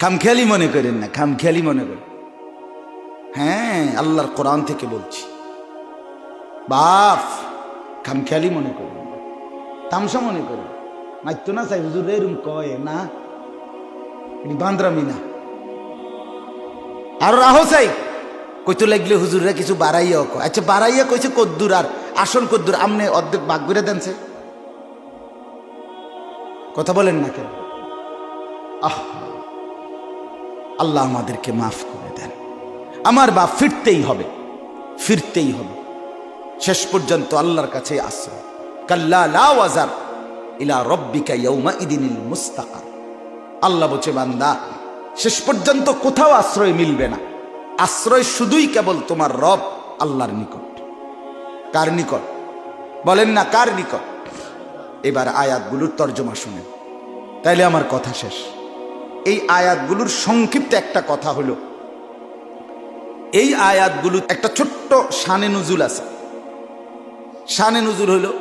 খামখেয়ালি মনে করেন না, খামখেয়ালি মনে করেন। হ্যাঁ আল্লাহর কোরআন থেকে বলছি। বাপ খামখেয়ালি মনে করেন। তামসা মনে করেন মাইত্য না চাই হুজুর এরম কয়, না? এটি বান্দ্রামি না। আর রাহো চাই কইতো লাগলে হুজুররা কিছু বাড়াইয়া কয়। আচ্ছা বাড়াইয়া কইছে কদ্দুর, আর আসল কদ্দুর, আমনে অর্ধেক বাগ করে দেনছে কথা বলেন না কেন? আহ! আল্লাহ আমাদেরকে মাফ করে দেন। আমার বাপ ফিরতেই হবে ফিরতেই হবে। শেষ পর্যন্ত আল্লাহর কাছে আশ্রয় কাল্লা ইলা রব্বিকা ইয়াউমা ইদিনিল মুস্তাকার। আল্লাহ বলছে, বান্দা, শেষ পর্যন্ত কোথাও আশ্রয় মিলবে না। আশ্রয় শুধুই কেবল তোমার রব, আল্লাহর নিকট। কার নিকট? বলেন না কার নিকট? এবার আয়াতগুলোর তর্জমা শুনেন। তাইলে আমার কথা শেষ। এই আয়াতগুলোর সংক্ষিপ্ত একটা কথা হলো। এই আয়াতগুলো একটা ছোট্ট শানে নজুল আছে। শানে নজুল হলো,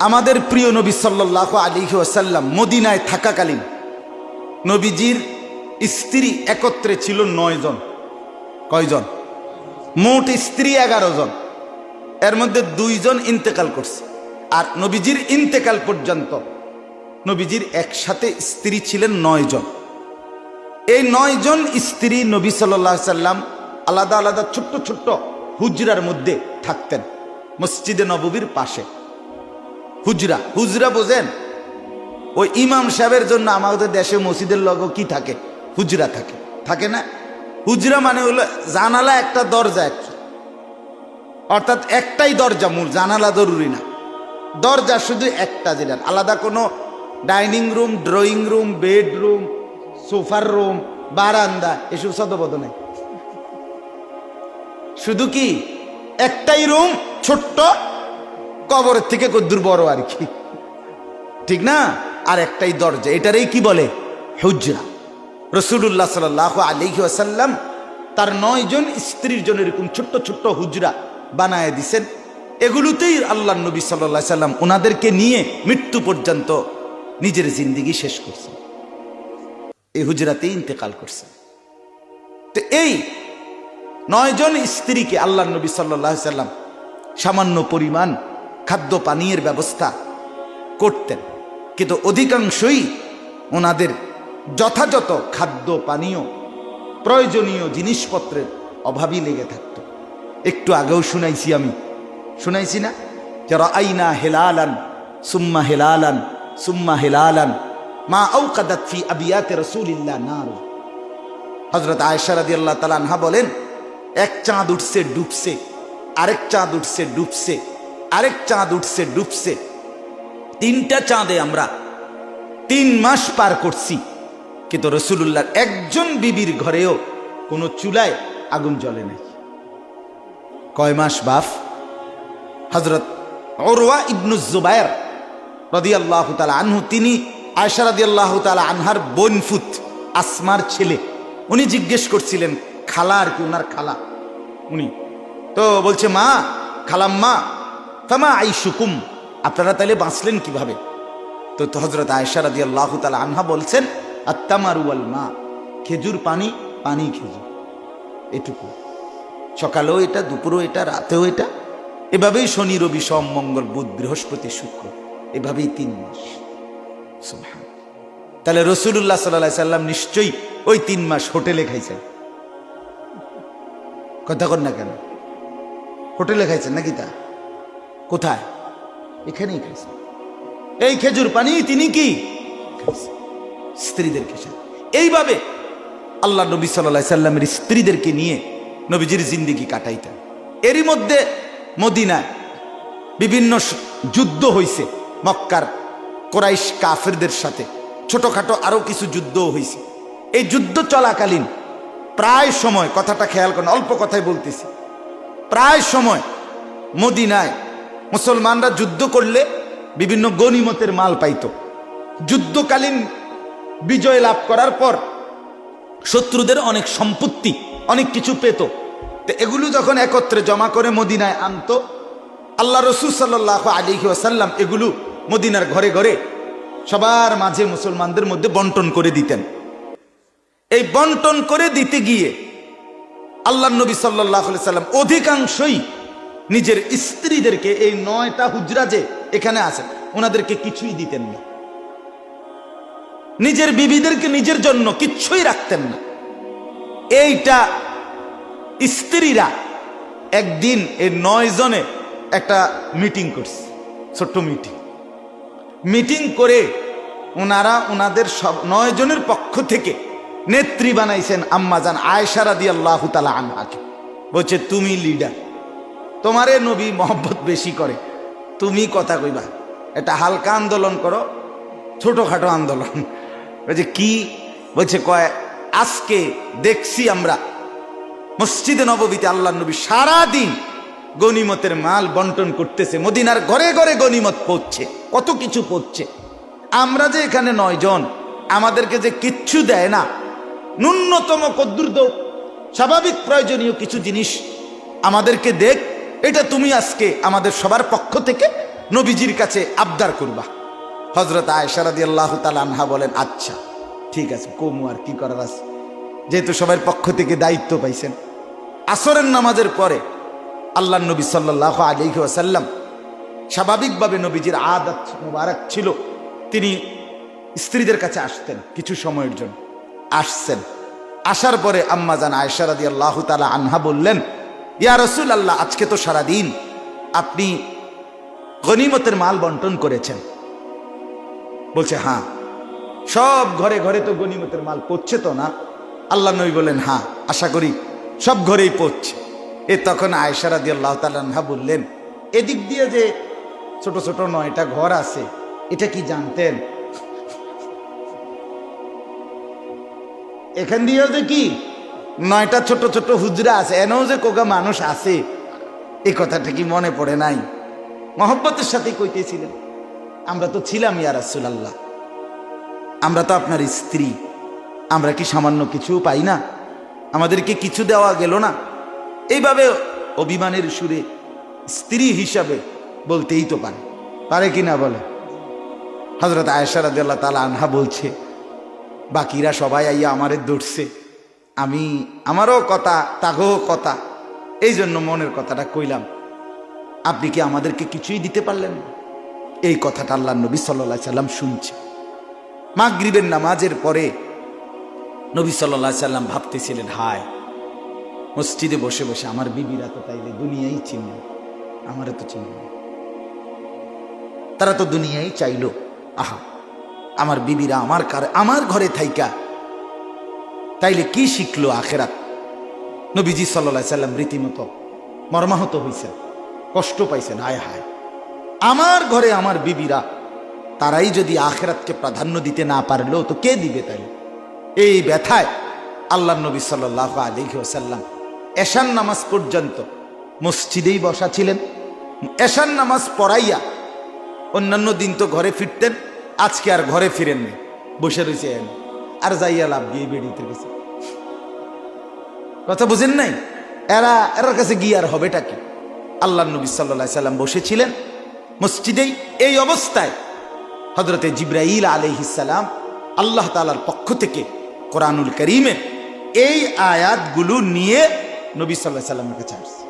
আমাদের প্রিয় নবী সাল্লাহ আলী ওয়াসাল্লাম মদিনায় থাকাকালীন নবীজির স্ত্রী একত্রে ছিল নয় জন। কয়জন? মোট স্ত্রী এগারো জন। এর মধ্যে দুইজন ইন্তেকাল করছে। আর নবীজির ইন্তেকাল পর্যন্ত নবীজির একসাথে স্ত্রী ছিলেন নয় জন। এই নয় জন স্ত্রী নবী সাল্লাহ সাল্লাম আলাদা আলাদা ছোট্ট ছোট্ট হুজরার মধ্যে থাকতেন, মসজিদে নববীর পাশে। হুজরা হুজরা বোঝেন? ওই ইমাম সাহেবের জন্য আমাদের দেশে মসজিদের লগ কি থাকে? হুজরা থাকে। থাকে না? হুজরা মানে হলো জানালা একটা দরজা একটা অর্থাৎ একটাই দরজা মূল, জানালা জরুরি না। দরজা শুধু একটা যেটার আলাদা কোনো dining room, drawing room, bedroom, সোফার রুম, বারান্দা, এসব সদবদ নেই শুধু কি? একটাই রুম, ছোট্ট কবরের থেকে কদ্দুর বড় আর কি। ঠিক না? আর একটাই দরজা, এটারই কি বলে? হুজরা। রসুল্লাহ সাল আলিহি আসাল্লাম তার নয় জন স্ত্রীর জন্য এরকম ছোট্ট ছোট্ট হুজরা বানায় দিছেন। এগুলোতেই আল্লাহ নবী সাল্লা সাল্লাম ওনাদেরকে নিয়ে মৃত্যু পর্যন্ত নিজের জিন্দিগি শেষ করছেন এই হুজরাতেই ইন্তেকাল করছেন তো এই নয়জন স্ত্রীকে আল্লাহ নবী সাল্লাহ সাল্লাম সামান্য পরিমাণ খাদ্য পানীয়ের ব্যবস্থা করতেন। কিন্তু অধিকাংশই ওনাদের যথাযথ খাদ্য পানীয় প্রয়োজনীয় জিনিসপত্রের অভাবই লেগে থাকত। একটু আগেও শুনাইছি আমি। শুনাইছি না? যারা আইনা হেলালান, সুম্মা হেলালান সুম্মা হেলালান মা আউ কাদাত ফি আবিয়াতে রসুলিল্লাহ নার। হজরত আয়সা রাদি আল্লাহ তালানহা বলেন, এক চাঁদ উঠছে, ডুবছে, আরেক চাঁদ উঠছে, ডুবছে, আরেক চাঁদ উঠছে, ডুবছে। তিনটা চাঁদে আমরা তিন মাস পার করছি, কিন্তু রসুল্লাহর একজন বিবির ঘরেও কোনো চুলায় আগুন জ্বলে নাই। কয় মাস বাফ? হজরত ওরওয়া ইবনুজুবায়ের রদি আল্লাহ তালা আনহু, তিনি আয়সা রাদি আল্লাহ তালা আনহার বনফুত আসমার ছেলে। উনি জিজ্ঞেস করছিলেন, খালা আর কি ওনার খালা? উনি, তো বলছে, মা, খালাম্মা তামা আই সুকুম আপনারা তাহলে বাঁচলেন কীভাবে? তো হজরত আয়সা রাদি আল্লাহ তালা আনহা বলছেন আত্মামারুয়াল মা, খেজুর পানি পানি খেজুর, এটুকু। সকালেও এটা, দুপুরও এটা, রাতেও এটা। এভাবেই শনি, রবি, সোম, মঙ্গল, বুধ, বৃহস্পতি, শুক্র। এভাবেই তিন মাস। সুবহান। তাহলে রসুল্লাহ সাল্লাহ সাল্লাম নিশ্চয়ই ওই তিন মাস হোটেলে খাইছেন। কথা কর না কেন? হোটেলে খাইছেন নাকি তা? কোথায়? এখানেই খাইছেন। এই খেজুর পানি তিনি কি। স্ত্রীদের খেয়েছেন এইভাবে আল্লাহ নবী সাল্লাহ সাল্লামের স্ত্রীদেরকে নিয়ে নবীজির জিন্দিগি কাটাইতেন। এরই মধ্যে মদিনায় বিভিন্ন যুদ্ধ হইছে। মক্কার কোরাইশ কাফেরদের সাথে। ছোটখাটো আরও কিছু যুদ্ধও হয়েছে। এই যুদ্ধ চলাকালীন প্রায় সময়, কথাটা খেয়াল করেন, অল্প কথাই বলতেছি। প্রায় সময় মদিনায় মুসলমানরা যুদ্ধ করলে বিভিন্ন গনিমতের মাল পাইত। যুদ্ধকালীন বিজয় লাভ করার পর শত্রুদের অনেক সম্পত্তি, অনেক কিছু পেত। তো এগুলো যখন একত্রে জমা করে মদিনায় আনতো, আল্লাহ রসুল সাল্লাহ আসাল্লাম এগুলো মদিনার ঘরে ঘরে সবার মাঝে মুসলমানদের মধ্যে বন্টন করে দিতেন। এই বন্টন করে দিতে গিয়ে আল্লাহ নবী সাল্লাহ সাল্লাম অধিকাংশই নিজের স্ত্রীদেরকে এই নয়টা হুজরা যে এখানে আছে, ওনাদেরকে কিছুই দিতেন না। নিজের বিবিদেরকে নিজের জন্য কিচ্ছুই রাখতেন না। এইটা স্ত্রীরা একদিন এই নয় জনে একটা মিটিং করছে, ছোট্ট মিটিং মিটিং করে ওনারা ওনাদের সব নয় জনের পক্ষ থেকে নেত্রী বানাইছেন আম্মাজান আয়সারা দিয়ে আল্লাহ তালা আনহাকে। বলছে, তুমি লিডার তোমারে নবী মোহব্বত বেশি করে। তুমি কথা কইবা, এটা হালকা আন্দোলন করো, ছোটোখাটো আন্দোলন। বলছে, কি? বলছে, কয়, আজকে দেখছি আমরা মসজিদে নববীতে আল্লাহ নবী সারাদিন গনিমতের মাল বন্টন করতেছে, মদিনার ঘরে ঘরে গনিমত পড়ছে কত কিছু পড়ছে আমরা যে এখানে নয় জন, আমাদেরকে যে কিচ্ছু দেয় না। ন্যূনতম কদ্দুর দৌ স্বাভাবিক প্রয়োজনীয় কিছু জিনিস আমাদেরকে দেখ, এটা তুমি আজকে আমাদের সবার পক্ষ থেকে নবীজির কাছে আবদার করবা। হজরত আয়সারাদি আল্লাহ আনহা বলেন আচ্ছা ঠিক আছে, কমু আর কি করার আছে? যেহেতু সবার পক্ষ থেকে দায়িত্ব পাইছেন। আসরের নামাজের পরে আল্লাহ নবী সাল্লাহ আলিহি স্বাভাবিকভাবে নবীজির আদাত মুবারক ছিল। তিনি স্ত্রীদের কাছে আসতেন কিছু সময়ের জন্য। আসছেন। আসার পরে আম্মাজান আয়সারাদি আল্লাহ তালা আনহা বললেন, ইয়া রসুল আল্লাহ আজকে তো সারাদিন আপনি গনিমতের মাল বন্টন করেছেন। বলছে হ্যাঁ। সব ঘরে ঘরে তো গনিমতের মাল পড়ছে তো না? আল্লাহ নবী বলেন হ্যাঁ আশা করি সব ঘরেই পড়ছে। এ তখন আয়সারা দিয়ে আল্লাহ তাল্লাহা বললেন, এদিক দিয়ে যে ছোট ছোট নয়টা ঘর আছে, এটা কি জানতেন? এখান দিয়েও যে কি? নয়টা ছোট ছোট হুজরা আছে, এনেও যে কোকা মানুষ আছে এই কথাটা কি মনে পড়ে নাই? মহব্বতের সাথে কইতেছিলেন, আমরা তো ছিলাম ইয়া রাসূলুল্লাহ, আমরা তো আপনার স্ত্রী, আমরা কি সামান্য কিছু পাই না? আমাদেরকে কিছু দেওয়া গেল না? এইভাবে অভিমানের সুরে স্ত্রী হিসাবে বলতেই তো পারে। পারে কি না বলে? হজরত আয়সারাদ্দাল্লাহ তালা আনহা বলছে, বাকিরা সবাই আইয়া আমারে দৌড়ছে আমি, আমারও কথা তাগো কথা। এই জন্য মনের কথাটা কইলাম। আপনি কি আমাদেরকে কিছুই দিতে পারলেন এই কথাটা আল্লাহ নবী সাল্লা সাল্লাম শুনছে। মাগরিবের নামাজের পরে নবী সাল্লা সাল্লাম ভাবতেছিলেন, হায় মসজিদে বসে বসে আমার বিবিরা তো তাইলে দুনিয়াই চিনল আমারও তো চিনল তারা তো দুনিয়াই চাইল, আহা, আমার বিবিরা আমার কার, আমার ঘরে থাইকা। তাইলে কি শিখলো আখেরাত? নবীজি সাল্লা সাল্লাম রীতিমতো মর্মাহত হয়েছেন কষ্ট পাইছেন, হায় হায়। আমার ঘরে আমার বিবিরা, তারাই যদি আখেরাতকে প্রাধান্য দিতে না পারল, তো কে দিবে তাই এই ব্যথায় আল্লাহ নবী সাল্লাহ আলহি ওসাল্লাম এশান নামাজ পর্যন্ত মসজিদেই বসা ছিলেন। এশান নামাজ পড়াইয়া অন্যান্য দিন তো ঘরে ফিরতেন, আজকে আর ঘরে ফিরেননি বসে রয়েছে আর যাইয়া লাভ গিয়ে বেড়িতে গেছে। কথা বুঝেন নাই? এরা, এরার কাছে গিয়ে আর হবেটা কি? আল্লাহ নবী সাল্লা সাল্লাম বসেছিলেন মসজিদেই। এই অবস্থায় হজরতে জিব্রাইল আলহিসাল্লাম আল্লাহ তালার পক্ষ থেকে কোরআনুল করিমের এই আয়াতগুলো নিয়ে নবী সাল্লাহ সাল্লামের কাছে আসছে।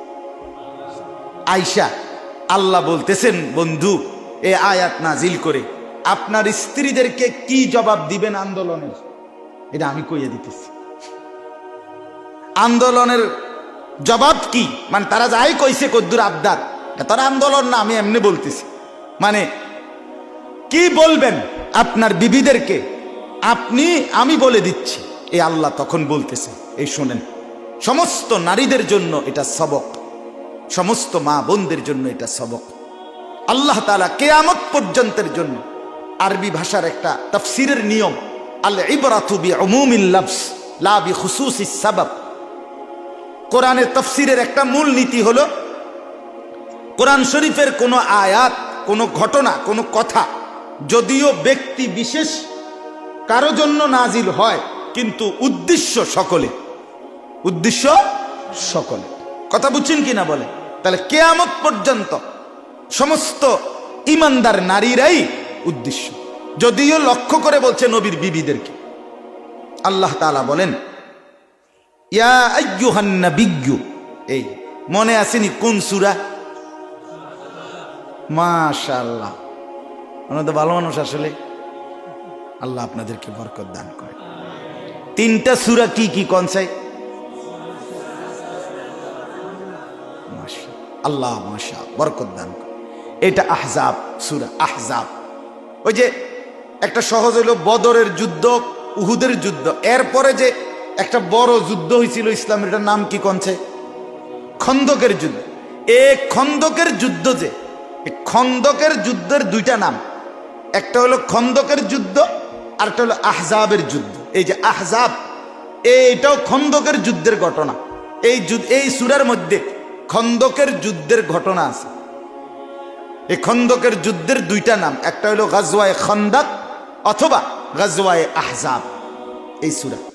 আয়সা আল্লাহ বলতেছেন, বন্ধু, এ আয়াত নাজিল করে, আপনার স্ত্রীদেরকে কি জবাব দিবেন আন্দোলনের? এটা আমি কইয়ে দিতেছি। আন্দোলনের জবাব কি? মানে তারা যাই কইছে, কদ্দুর আবদার তারা আন্দোলন না, আমি এমনি বলতেছি। মানে কি বলবেন আপনার বিবিদেরকে? আপনি, আমি বলে দিচ্ছি। এই আল্লাহ তখন বলতেছে, এই শোনেন সমস্ত নারীদের জন্য এটা সবক। সমস্ত মা বোনদের জন্য এটা সবক। আল্লাহ তালা কেয়ামত পর্যন্তের জন্য আরবি ভাষার একটা তফসিরের নিয়ম আল্লাহ ইবরাতুবি অমুমিল লাভস লাভি সাবাব। কোরআনের তফসিরের একটা মূল নীতি হলো, কোরআন শরীফের কোনো আয়াত, কোনো ঘটনা, কোনো কথা, যদিও ব্যক্তি বিশেষ, কারও জন্য নাজিল হয়, কিন্তু উদ্দেশ্য সকলে উদ্দেশ্য সকলে। কথা বুঝছেন কিনা বলে? তাহলে কেয়ামত পর্যন্ত সমস্ত ইমানদার নারীরাই উদ্দেশ্য। যদিও লক্ষ্য করে বলছে নবীর বিবিদেরকে। আল্লাহ তালা বলেন, ইয়া এই মনে আসেনি কোন সুরা? মাশাল্লাহ ওনার তো ভালো মানুষ আসলে। আল্লাহ আপনাদেরকে বরকত দান করে। তিনটা সুরা কি কি কনসাই? আল্লাহ মাশা, বরকত দান এটা আহজাব, সুরা আহজাব। ওই যে একটা সহজ হইল বদরের যুদ্ধ, উহুদের যুদ্ধ। এরপরে যে একটা বড় যুদ্ধ হয়েছিল ইসলামের, এটার নাম কি কনছে? খন্দকের যুদ্ধ। এ খন্দকের যুদ্ধ যে খন্দকের যুদ্ধের দুইটা নাম। একটা হলো খন্দকের যুদ্ধ আর একটা হলো আহজাবের যুদ্ধ। এই যে আহজাব এটাও খন্দকের যুদ্ধের ঘটনা। এই এই সুরার মধ্যে খন্দকের যুদ্ধের ঘটনা আছে। এই খন্দকের যুদ্ধের দুইটা নাম, একটা হলো গাজওয়ায় খন্দাক অথবা গাজওয়ায় আহজাব। এই সুরা।